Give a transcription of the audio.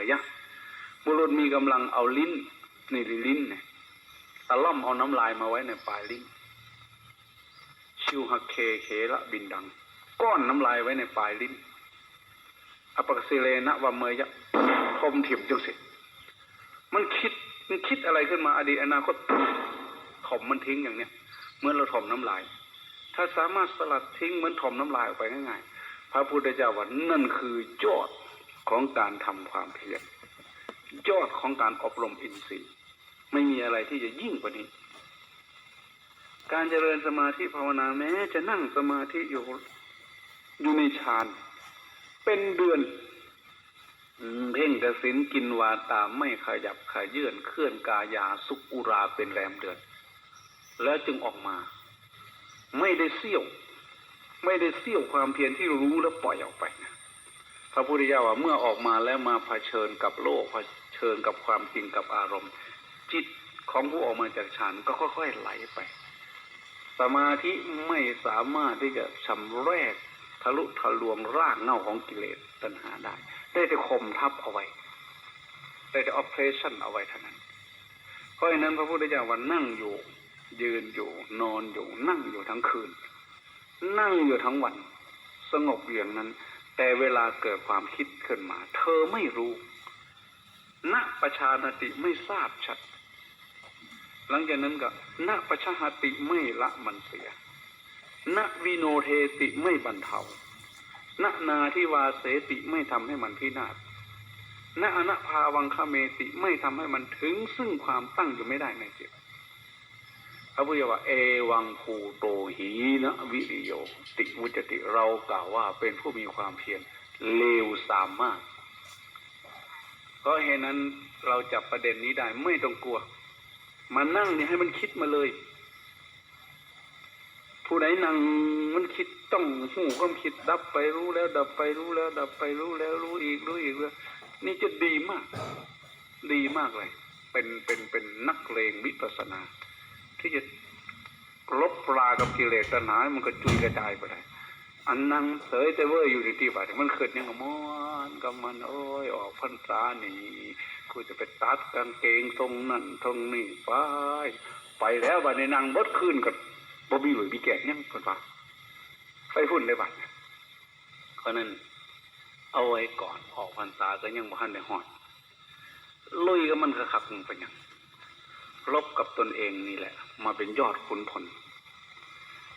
ยยะบุรุษมีกำลังเอาลิ้นนี่ลิ้นเนี่ยตะล่อมเอาน้ำลายมาไว้ในปลายลิ้นชิวหักเคเคละบินดัง ก้อนน้ำลายไว้ในปลายลิ้นอปกสิเลนะวะเมยยะทมถิ่มจังสิมันคิดมันคิดอะไรขึ้นมาอดีตอนาคตถมมันทิ้งอย่างเนี้ยเมื่อเราถมน้ำลาย ถ้าสามารถสลัดทิ้งเหมือนถมน้ำลายออกไปง่ายๆพระพุทธเจ้าว่านั่นคือยอด ของการทำความเพียรยอดของการอบรมอินทรีย์ ไม่มีอะไรที่จะยิ่งกว่านี้ การเจริญสมาธิภาวนาแม้จะนั่งสมาธิอยู่อยู่ในฌานเป็นเดือนเพ่งกระสินกินวาตาไม่ขยับขยื่นเคลื่อนกายาสุกอุราเป็นแรมเดือน แล้วจึงออกมา ไม่ได้เสี้ยว ไม่ได้เสี้ยวความเพียรที่รู้แล้วปล่อยออกไปนะ พระพุทธเจ้าว่าเมื่อออกมาแล้วมาเผชิญกับโลกเผชิญกับความจริงกับอารมณ์ จิตของผู้ออกมาจากฌานก็ค่อยๆไหลไป สมาธิไม่สามารถที่จะชำแรกทะลุทะลวงรากเง้าของกิเลสตัณหาได้ ได้แต่ข่มทับเอาไว้ ได้แต่ออปเ s ชั่นเอาไว้เท่านั้น เพราะฉะนั้นพระพุทธเจ้าว่านั่งอยู่ ยืนอยู่นอนอยู่นั่งอยู่ทั้งคืน นั่งอยู่ทั้งวัน สงบอย่างนั้น แต่เวลาเกิดความคิดขึ้นมา เธอไม่รู้ณประชานติไม่ทราบชัด หลังจากนั้นก็ณประชาหติไม่ละมันเสียณวิโนเทติไม่บรรเทาณนาทิวาเสติไม่ทำให้มันพินาศณอนภาวังคเมติไม่ทำให้มันถึงซึ่งความตั้งอยู่ไม่ได้ในจิต ระพุทธเจ้าว่าเอวังภูโตหีนะวิริโย ติวุจติเรากล่าวว่าเป็นผู้มีความเพียรเลวสามมากเพราะเหตุนั้นเราจับประเด็นนี้ได้ไม่ต้องกลัว มานั่งเนี่ยให้มันคิดมาเลย ผู้ใดนั่งมันคิดต้องหูความคิด ดับไปรู้แล้ว ดับไปรู้แล้ว ดับไปรู้แล้วรู้อีกรู้อีกแล้วนี่จะดีมาก ดีมากเลย เป็นเป็นเป็นนักเลงวิปัสสนา ที่จะลบปลากับกิเลสตัณหาให้มันกระจุยกระจายไปได้อันนั่งเสยแต่เว่าอยู่ในที่บ่ามันเกิดยังมอนกับมันโอ้ยออกพรรษาหนีกูจะไปตัดกางเกงตรงนั่นตรงนี่ไปไปแล้วบัดในนางบดขึ้นกับบ่มีหลุยมีแก่ยังคนว่าไฟหุ่นได้บัดเพราะนั้นเอาไว้ก่อนออกพรรษาก็ยังบ่ทันได้หอดลุยกับมันก็ขับมึงไปยัง ตนเองนี่แหละ มาเป็นยอดขุนพล